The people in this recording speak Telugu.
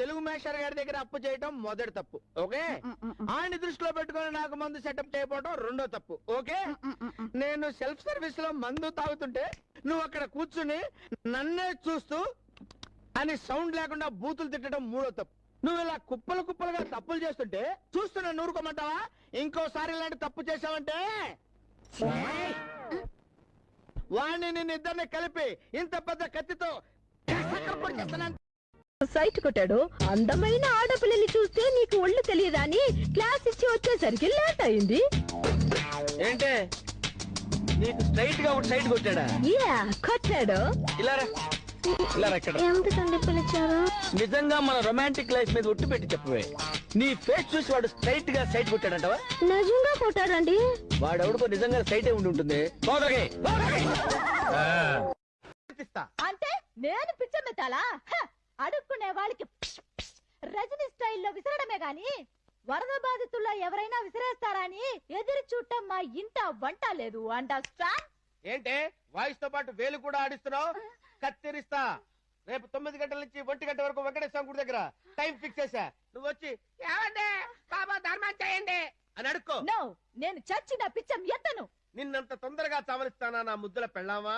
తెలుగు మేషర్ గారి దగ్గర అప్పు చేయటం మొదటి తప్పు ఓకే? ఆయన దృష్టిలో పెట్టుకొని నాకు మందు సెటప్ చేయకపోవడం రెండో తప్పు ఓకే? నేను సెల్ఫ్ సర్వీస్లో మందు తాగుతుంటే నువ్వు అక్కడ కూర్చుని నన్నే చూస్తూ అని సౌండ్ లేకుండా బూతులు తిట్టడం మూడో తప్పు. నువ్వు ఇలా కుప్పలు కుప్పలుగా తప్పులు చేస్తుంటే చూస్తున్నా నూరుకోమంటావా? ఇంకోసారి ఇలాంటి తప్పు చేసావంటే వాణ్ణి నిన్ను ఇద్దరిని కలిపి ఇంత పెద్ద కత్తితో చేస్తానంటే సైట్ కొట్టాడు. అందమైన ఆడపిల్లని చూస్తే నీకు ఒళ్ళు తెలియదా అని క్లాస్ ఇచ్చి వచ్చేసరికి లేట్ అయింది. ఏంటే? నీకు స్ట్రైట్గా సైడ్ కొట్టాడా? యా కొట్టాడు. ఇలా రా. ఇలా రా ఇక్కడ. ఎందుకండి పిలిచారు? నిజంగా మన రొమాంటిక్ లైఫ్ మీద ఒట్టు పెట్టి చెప్పవే. నీ ఫేస్ చూసి వాడు స్ట్రైట్గా సైడ్ కొట్టాడంటవా? నిజంగా కొట్టాడండి వాడెవడికో నిజంగా సైటే ఉండి ఉంటుంది. పోదగే. అంటే నేను పిచ్చమెత్తాలా? హ! అడుక్కునే వాళ్ళకి రజనీ స్టైల్లో విసరడమే గాని వరద బాధితుల్లో ఎవరైనా విసిరేస్తారా అని ఎదురు చూడటం మా ఇంట వంట లేదు అండర్స్టాండ్? ఏంటే వాయిస్తో పాటు వేలు కూడా ఆడిస్తున్నావు? కత్తిరిస్తా. రేపు తొమ్మిది గంటల నుంచి ఒంటి గంట వరకు వెంకటేశ్వర గుడి దగ్గర టైం ఫిక్స్ చేశా. నువ్వు వచ్చి ఏమండి బాబా ధర్మం చేయండి అని అడుక్కో. నేను చచ్చిన పిచ్చం ఎత్తను. నిన్నంత తొందరగా చవరిస్తానా నా ముద్దుల పెళ్ళామా?